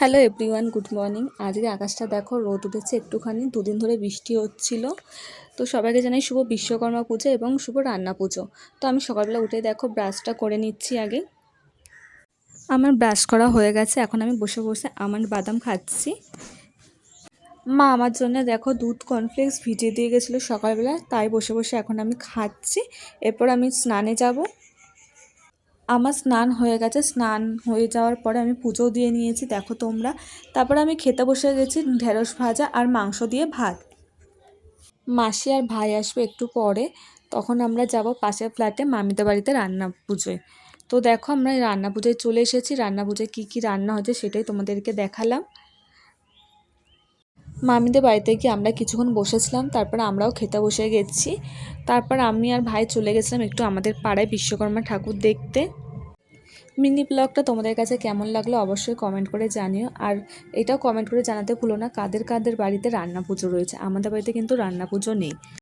Hello everyone good morning আজকে আকাশটা দেখো, রোদ উঠেছে একটুখানি, দুদিন ধরে বৃষ্টি হচ্ছিল। তো সবাইকে জানাই শুভ বিশ্বকর্মা পুজো এবং শুভ রান্না পুজো। তো আমি সকালবেলা উঠে দেখো ব্রাশটা করে নিচ্ছি আগে। আমার ব্রাশ করা হয়ে গেছে, এখন আমি বসে বসে আমার বাদাম খাচ্ছি। মা আমার জন্য দেখো দুধ কর্নফ্লেক্স ভিজিয়ে দিয়ে গেছিল সকালবেলা, তাই বসে বসে এখন আমি খাচ্ছি। এরপর আমি স্নানে যাব। আমার স্নান হয়ে গেছে, স্নান হয়ে যাওয়ার পরে আমি পুজো দিয়ে নিয়েছি, দেখো তোমরা। তারপরে আমি খেতে বসে গেছি ঢেঁড়স ভাজা আর মাংস দিয়ে ভাত। মাসি আর ভাই আসবে একটু পরে, তখন আমরা যাব পাশের ফ্ল্যাটে মামিদের বাড়িতে রান্না পুজোয়। তো দেখো আমরা রান্না পুজোয় চলে এসেছি, রান্না পুজোয় কী কী রান্না হচ্ছে সেটাই তোমাদেরকে দেখালাম। মামিদের বাড়িতে গিয়ে আমরা কিছুক্ষণ বসেছিলাম, তারপর আমরাও খেতে বসে গেছি। তারপর আমি আর ভাই চলে গেছিলাম একটু আমাদের পাড়ায় বিশ্বকর্মা ঠাকুর দেখতে। মিনি ব্লগটা তোমাদের কাছে কেমন লাগল অবশ্যই কমেন্ট করে জানিও। আর এটাও কমেন্ট করে জানাতে ভুলো না, কাদের কাদের বাড়িতে রান্না পুজো রয়েছে? আমাদের বাড়িতে কিন্তু রান্না পুজো নেই।